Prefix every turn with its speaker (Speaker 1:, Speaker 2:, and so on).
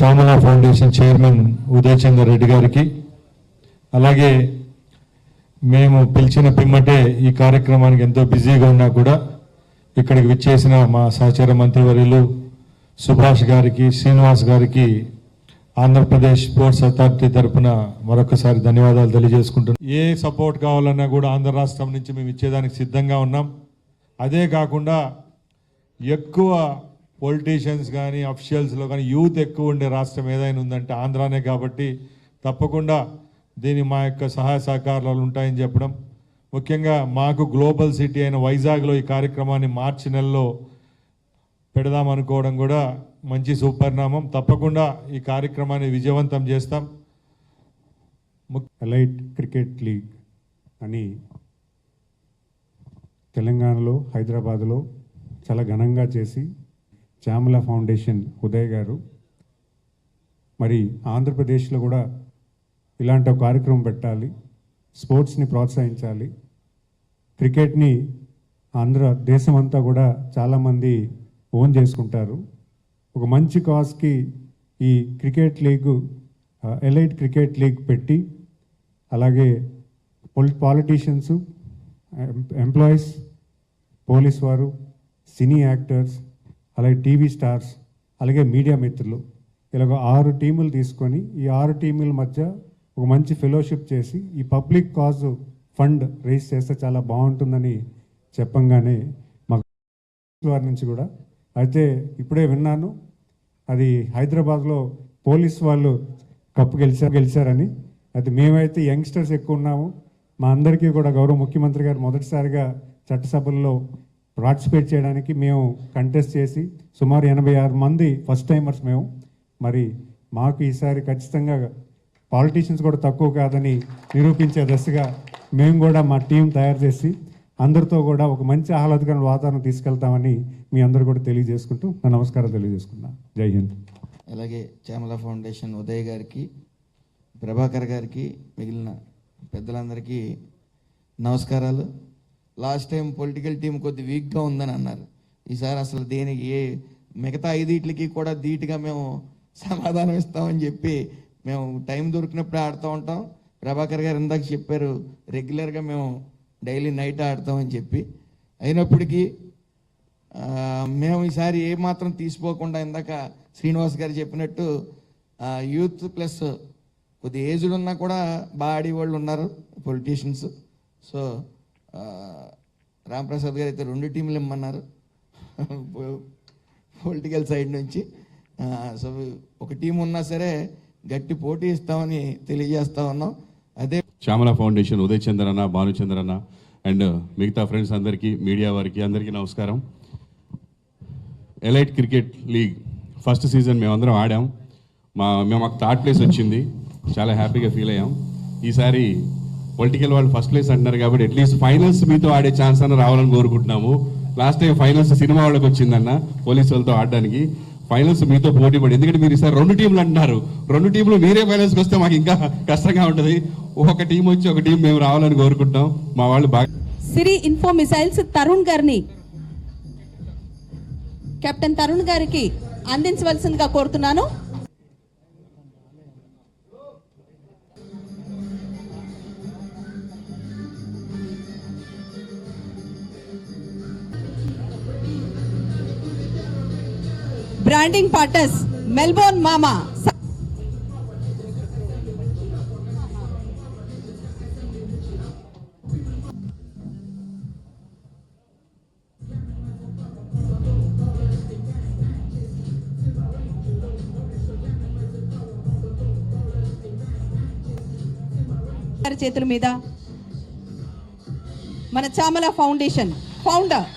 Speaker 1: Chamala foundation chairman Uday Chandra Reddy గారికి. అలాగే మేము పిలిచిన పిమ్మటే ఈ కార్యక్రమానికి ఎంతో బిజీగా ఉన్నా కూడా ఇక్కడికి విచ్చేసిన మా సహచర మంత్రివర్యులు సుభాష్ గారికి శ్రీనివాస్ గారికి ఆంధ్రప్రదేశ్ స్పోర్ట్స్ అథారిటీ తరఫున మరొకసారి ధన్యవాదాలు తెలియజేసుకుంటున్నాం. ఏ సపోర్ట్ కావాలన్నా కూడా ఆంధ్ర రాష్ట్రం నుంచి మేము ఇచ్చేదానికి సిద్ధంగా ఉన్నాం. అదే కాకుండా ఎక్కువ పొలిటీషియన్స్ కానీ అఫీషియల్స్లో కానీ యూత్ ఎక్కువ ఉండే రాష్ట్రం ఏదైనా ఉందంటే ఆంధ్రానే కాబట్టి తప్పకుండా దీని మా యొక్క సహాయ సహకారాలు ఉంటాయని చెప్పడం. ముఖ్యంగా మాకు గ్లోబల్ సిటీ అయిన వైజాగ్లో ఈ కార్యక్రమాన్ని మార్చి నెలలో పెడదామనుకోవడం కూడా మంచి సుపరిణామం. తప్పకుండా ఈ కార్యక్రమాన్ని విజయవంతం చేస్తాం.
Speaker 2: ఎలైట్ క్రికెట్ లీగ్ అని తెలంగాణలో హైదరాబాద్లో చాలా ఘనంగా చేసి శ్యామల ఫౌండేషన్ ఉదయ్ గారు. మరి ఆంధ్రప్రదేశ్లో కూడా ఇలాంటి ఒక కార్యక్రమం పెట్టాలి స్పోర్ట్స్ని ప్రోత్సహించాలి. క్రికెట్ని ఆంధ్ర దేశం అంతా కూడా చాలామంది ఓన్ చేసుకుంటారు. ఒక మంచి కాజ్కి ఈ cricket league elite cricket league పెట్టి అలాగే పొలి పాలిటీషియన్స్ ఎంప్లాయీస్ పోలీస్ వారు సినీ యాక్టర్స్ అలాగే టీవీ స్టార్స్ అలాగే మీడియా మిత్రులు ఇలాగ ఆరు టీములు తీసుకొని ఈ ఆరు టీముల మధ్య ఒక మంచి ఫెలోషిప్ చేసి ఈ పబ్లిక్ కాజ్ ఫండ్ రేస్ చేస్తే చాలా బాగుంటుందని చెప్పంగానే మాకు వారి నుంచి కూడా. అయితే ఇప్పుడే విన్నాను అది హైదరాబాద్లో పోలీస్ వాళ్ళు కప్పు గెలిచారు గెలిచారని. అయితే మేమైతే యంగ్స్టర్స్ ఎక్కువ ఉన్నాము. మా అందరికీ కూడా గౌరవ ముఖ్యమంత్రి గారు మొదటిసారిగా చట్టసభల్లో పార్టిసిపేట్ చేయడానికి మేము కంటెస్ట్ చేసి సుమారు ఎనభై ఆరు మంది ఫస్ట్ టైమర్స్ మేము. మరి మాకు ఈసారి ఖచ్చితంగా పాలిటీషియన్స్ కూడా తక్కువ కాదని నిరూపించే దశగా మేము కూడా మా టీం తయారు చేసి అందరితో కూడా ఒక మంచి ఆహ్లాదకరమైన వాతావరణం తీసుకెళ్తామని మీ అందరూ కూడా తెలియజేసుకుంటూ నా నమస్కారం తెలియజేసుకున్నా జై హింద్.
Speaker 3: అలాగే చామల ఫౌండేషన్ ఉదయ్ గారికి ప్రభాకర్ గారికి మిగిలిన పెద్దలందరికీ నమస్కారాలు. లాస్ట్ టైం పొలిటికల్ టీం కొద్ది వీక్గా ఉందని అన్నారు. ఈసారి అసలు దేనికి ఏ మిగతా ఐదింటికి కూడా ధీటుగా మేము సమాధానం ఇస్తామని చెప్పి మేము టైం దొరికినప్పుడు ఆడుతూ ఉంటాం. ప్రభాకర్ గారు ఇందాక చెప్పారు రెగ్యులర్గా మేము డైలీ నైట్ ఆడతామని చెప్పి. అయినప్పటికీ మేము ఈసారి ఏ మాత్రం తీసిపోకుండా ఇందాక శ్రీనివాస్ గారు చెప్పినట్టు యూత్ ప్లస్ కొద్ది ఏజ్డ్ ఉన్నా కూడా బాగా ఆడేవాళ్ళు ఉన్నారు పొలిటీషియన్స్. సో రామప్రసాద్ రాంప్రసాద్ గారు అయితే రెండు టీంలు ఇమ్మన్నారు. పొలిటికల్ సైడ్ నుంచి. సో ఒక టీం ఉన్నా సరే గట్టి పోటీ ఇస్తామని తెలియజేస్తా ఉన్నాం. అదే
Speaker 4: శ్యామల ఫౌండేషన్ ఉదయ్ చంద్రన్న భానుచంద్రన్న అండ్ మిగతా ఫ్రెండ్స్ అందరికీ మీడియా వారికి అందరికీ నమస్కారం. Elite cricket league first season మేమందరం ఆడాం. మా మేము మాకు థర్డ్ ప్లేస్ వచ్చింది. చాలా హ్యాపీగా ఫీల్ అయ్యాం. ఈసారి పొలిటికల్ వాళ్ళు ఫస్ట్ ప్లేస్ అంటున్నారు కాబట్టి అట్లీస్ట్ ఫైనల్స్ మీతో ఆడే ఛాన్స్ అన్న రావాలని కోరుకుంటున్నాము. లాస్ట్ టైం ఫైనల్స్ సినిమా వాళ్ళకి వచ్చిందన్న పోలీస్ వాళ్ళతో ఆడడానికి. ఫైనల్స్ మీతో పోటీ పడి ఎందుకంటే మీరు ఈసారి రెండు టీంలు అంటున్నారు. రెండు టీంలు మీరే ఫైనల్స్కి వస్తే మాకు ఇంకా కష్టంగా ఉంటుంది. ఒక టీం వచ్చి ఒక టీం మేము రావాలని కోరుకుంటున్నాం. మా వాళ్ళు బాగా
Speaker 5: సిరి ఇన్ఫో మిసైల్స్ తరుణ్ గారిని కెప్టెన్ తరుణ్ గారికి అందించవలసిందిగా కోరుతున్నాను. బ్రాండింగ్ పార్టర్స్ మెల్బోర్న్ మామా చేతుల మీద మన చామల ఫౌండేషన్ ఫౌండర్.